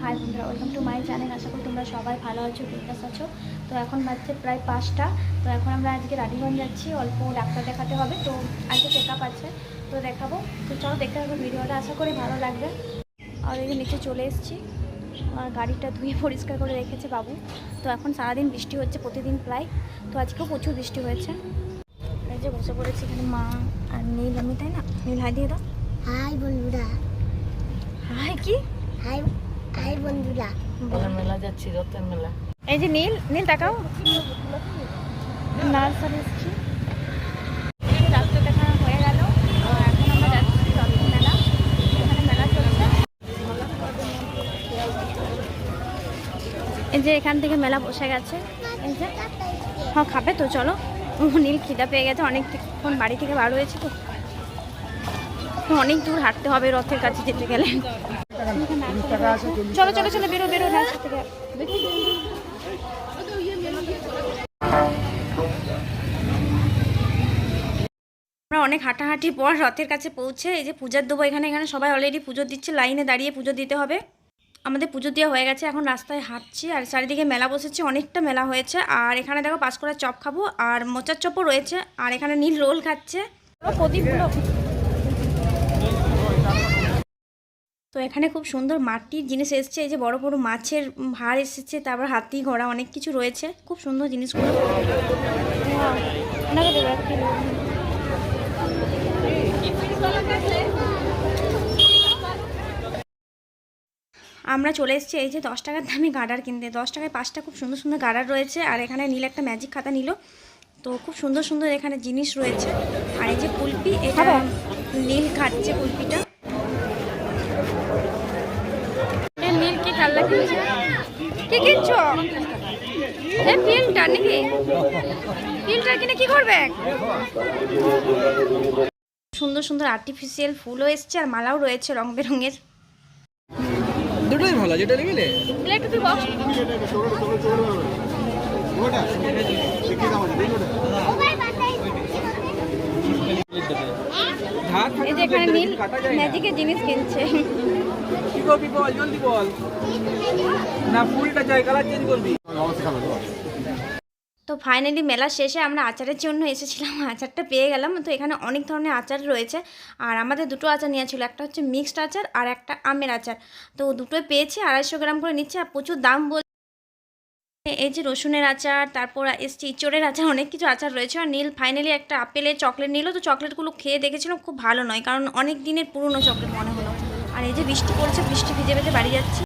High বন্ধুরা welcome to my channel আশা করি তোমরা সবাই ভালো আছো বিকাশ আছো। তো এখন বাজছে প্রায় পাঁচটা। তো এখন আমরা আজকে রানীগঞ্জ যাচ্ছি অল্প ডাক্তার দেখাতে হবে। তো আজকে চেক আপ আছে তো দেখাবো। তো চলো দেখতে হবে ভিডিওটা আশা করি ভালো লাগবে। আর এই যে নিচে চলে এসেছি। আর গাড়িটা ধুয়ে পরিষ্কার করে রেখেছে বাবু। তো এখন সারাদিন বৃষ্টি হচ্ছে প্রতিদিন প্রায়। তো আজকেও প্রচুর বৃষ্টি হয়েছে। এই যে বসে পড়েছি এখানে মা আর নীল আমি তাই না? নীল হাই দিয়ে দাও। হাই বন্ধুরা। হাই কি? হাই হাই বন্ধুরা। মেলা যাচ্ছি রথের মেলা। এই যে নীল নীল তাকাও। নার্সারি এসছি। এই যে হয়ে গেল এখন আমরা মেলা মেলা এই যে এখান থেকে মেলা বসে গেছে। এই যে। হ্যাঁ খাবে তো চলো। ও নীল খিদা পেয়ে গেছে অনেক অনেকক্ষণ বাড়ি থেকে বার হয়েছে তো। অনেক দূর হাঁটতে হবে রথের কাছে যেতে গেলে। আমরা অনেক হাঁটাহাঁটি পর রথের কাছে পৌঁছে এই যে পূজার দেবো এখানে এখানে সবাই অলরেডি পুজো দিচ্ছে, লাইনে দাঁড়িয়ে পুজো দিতে হবে। আমাদের পুজো দেওয়া হয়ে গেছে, এখন রাস্তায় হাঁটছি আর চারিদিকে মেলা বসেছে, অনেকটা মেলা হয়েছে। আর এখানে দেখো পাঁচ করার চপ খাব, আর মোচার চপও রয়েছে, আর এখানে নীল রোল খাচ্ছে। প্রদীপগুলো। তো এখানে খুব সুন্দর মাটির জিনিস এসছে এই যে বড় বড় মাছের ভার এসেছে তারপর হাতি ঘোড়া অনেক কিছু রয়েছে খুব সুন্দর জিনিসগুলো। আমরা চলে এসেছি এই যে দশ টাকার দামে গার্ডার কিনতে। দশ টাকায় পাঁচটা খুব সুন্দর সুন্দর গার্ডার রয়েছে আর এখানে নীল একটা ম্যাজিক খাতা নিল। তো খুব সুন্দর সুন্দর এখানে জিনিস রয়েছে আর এই যে কুলপি এটা নীল খাচ্ছে কুলপিটা। কি কিনছে? ফিল্মটা নাকি? ফিল্মটা কিনে কি করবে? সুন্দর সুন্দর আর্টিফিশিয়াল ফুলও এসছে আর মালাও রয়েছে রং বেরঙের দুটোই ভালো যেটা প্লেট বক্স ধার এই যে এখানে নীল ম্যাজিকের জিনিস কিনছে। কি করবি বল জলদি বল। না ফুলটা চাই কালার চেঞ্জ করবি। তো ফাইনালি মেলা শেষে আমরা আচারের জন্য এসেছিলাম আচারটা পেয়ে গেলাম। তো এখানে অনেক ধরনের আচার রয়েছে। আর আমাদের দুটো আচার নেওয়া ছিল একটা হচ্ছে মিক্সড আচার আর একটা আমের আচার। তো দুটোই পেয়েছি আড়াইশো গ্রাম করে নিচ্ছে আর প্রচুর দাম বল এই যে রসুনের আচার, তারপর এসছে ইঁচড়ের আচার, অনেক কিছু আচার রয়েছে। আর নীল ফাইনালি একটা আপেলের চকলেট নিল। তো চকলেটগুলো খেয়ে দেখেছিলাম, খুব ভালো নয়, কারণ অনেক দিনের পুরনো চকলেট মনে হলো। আর এই যে বৃষ্টি পড়ছে, বৃষ্টি ভিজে ভেজে বাড়ি যাচ্ছি।